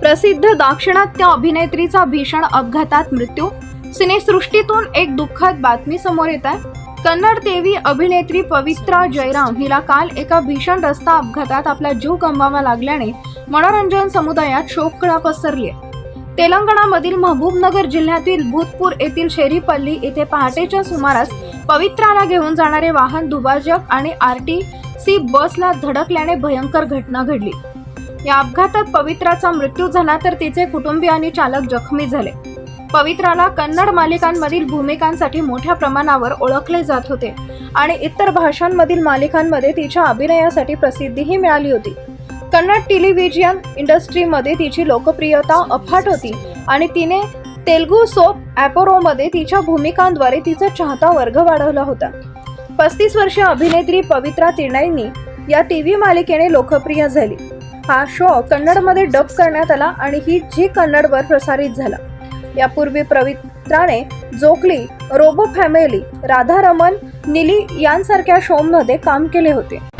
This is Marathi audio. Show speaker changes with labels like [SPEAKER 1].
[SPEAKER 1] प्रसिद्ध दाक्षिणात्य अभिनेत्रीचा भीषण अपघातात मृत्यू. सिनेसृष्टीतून एक दुःखद बातमी समोर येत आहे. कन्नड देवी अभिनेत्री पवित्रा जयराम हिला काल एका भीषण रस्ता अपघातात आपला जीव गमवावा लागल्याने मनोरंजन समुदायात शोककळा पसरली आहे. तेलंगणामधील महबूबनगर जिल्ह्यातील भूतपूर येथील शेरीपल्ली येथे पहाटेच्या सुमारास पवित्राला घेऊन जाणारे वाहन दुभाजक आणि आर टी सी बसला धडकल्याने भयंकर घटना घडली. या अपघातात पवित्राचा मृत्यू झाला तर तिचे कुटुंबीय आणि चालक जखमी झाले. पवित्राला कन्नड मालिकांमधील भूमिकांसाठी मोठ्या प्रमाणावर ओळखले जात होते आणि इतर भाषांमधील मालिकांमध्ये तिच्या अभिनयासाठी प्रसिद्धीही मिळाली होती. कन्नड टेलिव्हिजन इंडस्ट्रीमध्ये तिची लोकप्रियता अफाट होती आणि तिने तेलगू सोप ॲपोरोमध्ये तिच्या भूमिकांद्वारे तिचा चाहता वर्ग वाढवला होता. पस्तीस वर्षीय अभिनेत्री पवित्रा तिणाईंनी या टी व्ही मालिकेने लोकप्रिय झाली. हा शो कन्नडमध्ये डब करण्यात आला आणि ही झी कन्नडवर प्रसारित झाला. यापूर्वी पवित्राने जोकली रोबो फॅमिली राधा रमन निली यांसारख्या शोमध्ये काम केले होते.